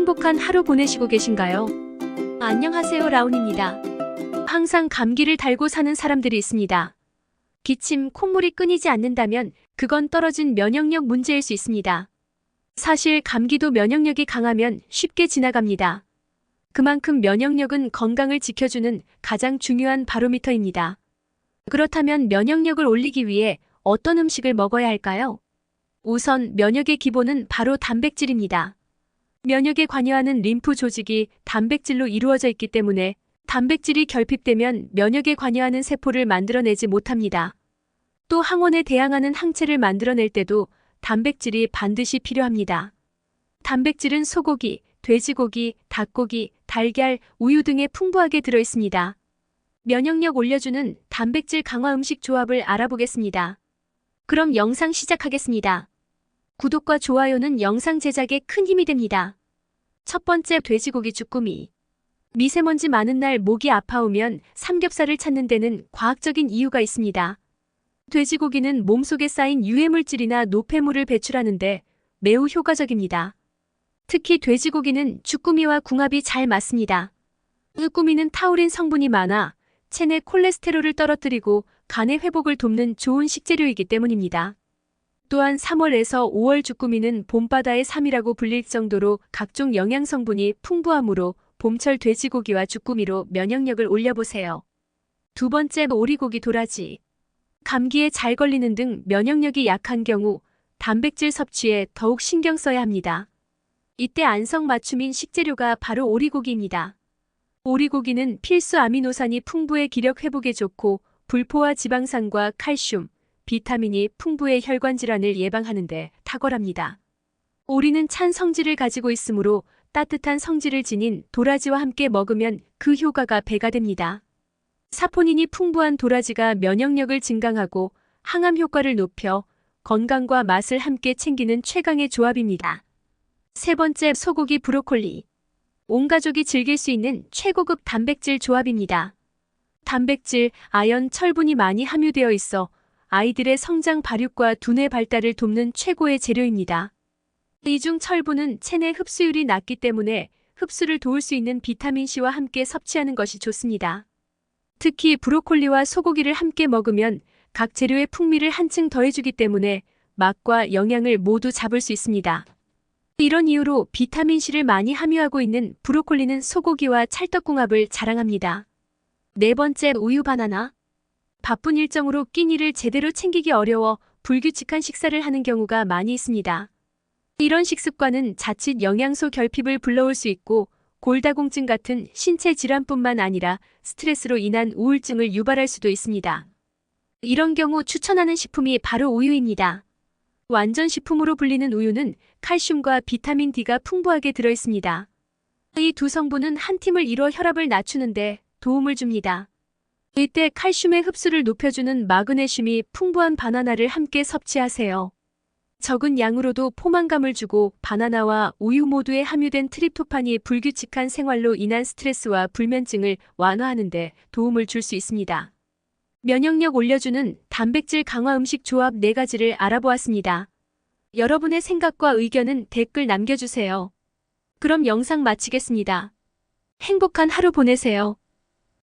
행복한 하루 보내시고 계신가요? 안녕하세요, 라운입니다. 항상 감기를 달고 사는 사람들이 있습니다. 기침, 콧물이 끊이지 않는다면 그건 떨어진 면역력 문제일 수 있습니다. 사실 감기도 면역력이 강하면 쉽게 지나갑니다. 그만큼 면역력은 건강을 지켜주는 가장 중요한 바로미터입니다. 그렇다면 면역력을 올리기 위해 어떤 음식을 먹어야 할까요? 우선 면역의 기본은 바로 단백질입니다. 면역에 관여하는 림프 조직이 단백질로 이루어져 있기 때문에 단백질이 결핍되면 면역에 관여하는 세포를 만들어내지 못합니다. 또 항원에 대항하는 항체를 만들어낼 때도 단백질이 반드시 필요합니다. 단백질은 소고기, 돼지고기, 닭고기, 달걀, 우유 등에 풍부하게 들어 있습니다. 면역력 올려주는 단백질 강화 음식 조합을 알아보겠습니다. 그럼 영상 시작하겠습니다. 구독과 좋아요는 영상 제작에 큰 힘이 됩니다. 첫 번째 돼지고기 주꾸미. 미세먼지 많은 날 목이 아파오면 삼겹살을 찾는 데는 과학적인 이유가 있습니다. 돼지고기는 몸속에 쌓인 유해물질이나 노폐물을 배출하는데 매우 효과적입니다. 특히 돼지고기는 주꾸미와 궁합이 잘 맞습니다. 으꾸미는 타우린 성분이 많아 체내 콜레스테롤을 떨어뜨리고 간의 회복을 돕는 좋은 식재료이기 때문입니다. 또한 3월에서 5월 주꾸미는 봄바다의 삶이라고 불릴 정도로 각종 영양 성분이 풍부하므로 봄철 돼지고기와 주꾸미로 면역력을 올려보세요. 두 번째 오리고기 도라지. 감기에 잘 걸리는 등 면역력이 약한 경우 단백질 섭취에 더욱 신경 써야 합니다. 이때 안성 맞춤인 식재료가 바로 오리고기입니다. 오리고기는 필수 아미노산이 풍부해 기력 회복에 좋고 불포화 지방산과 칼슘, 비타민이 풍부해 혈관 질환을 예방하는데 탁월합니다. 오리는 찬 성질을 가지고 있으므로 따뜻한 성질을 지닌 도라지와 함께 먹으면 그 효과가 배가 됩니다. 사포닌이 풍부한 도라지가 면역력을 증강하고 항암 효과를 높여 건강과 맛을 함께 챙기는 최강의 조합입니다. 세 번째 소고기 브로콜리. 온 가족이 즐길 수 있는 최고급 단백질 조합입니다. 단백질, 아연, 철분이 많이 함유되어 있어 아이들의 성장 발육과 두뇌 발달을 돕는 최고의 재료입니다. 이 중 철분은 체내 흡수율이 낮기 때문에 흡수를 도울 수 있는 비타민C와 함께 섭취하는 것이 좋습니다. 특히 브로콜리와 소고기를 함께 먹으면 각 재료의 풍미를 한층 더해주기 때문에 맛과 영양을 모두 잡을 수 있습니다. 이런 이유로 비타민C를 많이 함유하고 있는 브로콜리는 소고기와 찰떡궁합을 자랑합니다. 네 번째 우유 바나나. 바쁜 일정으로 끼니를 제대로 챙기기 어려워 불규칙한 식사를 하는 경우가 많이 있습니다. 이런 식습관은 자칫 영양소 결핍을 불러올 수 있고 골다공증 같은 신체 질환뿐만 아니라 스트레스로 인한 우울증을 유발할 수도 있습니다. 이런 경우 추천하는 식품이 바로 우유입니다. 완전 식품으로 불리는 우유는 칼슘과 비타민 D가 풍부하게 들어 있습니다. 이 두 성분은 한 팀을 이뤄 혈압을 낮추는데 도움을 줍니다. 이때 칼슘의 흡수를 높여주는 마그네슘이 풍부한 바나나를 함께 섭취하세요. 적은 양으로도 포만감을 주고 바나나와 우유 모두에 함유된 트립토판이 불규칙한 생활로 인한 스트레스와 불면증을 완화하는데 도움을 줄 수 있습니다. 면역력 올려주는 단백질 강화 음식 조합 4가지를 알아보았습니다. 여러분의 생각과 의견은 댓글 남겨주세요. 그럼 영상 마치겠습니다. 행복한 하루 보내세요.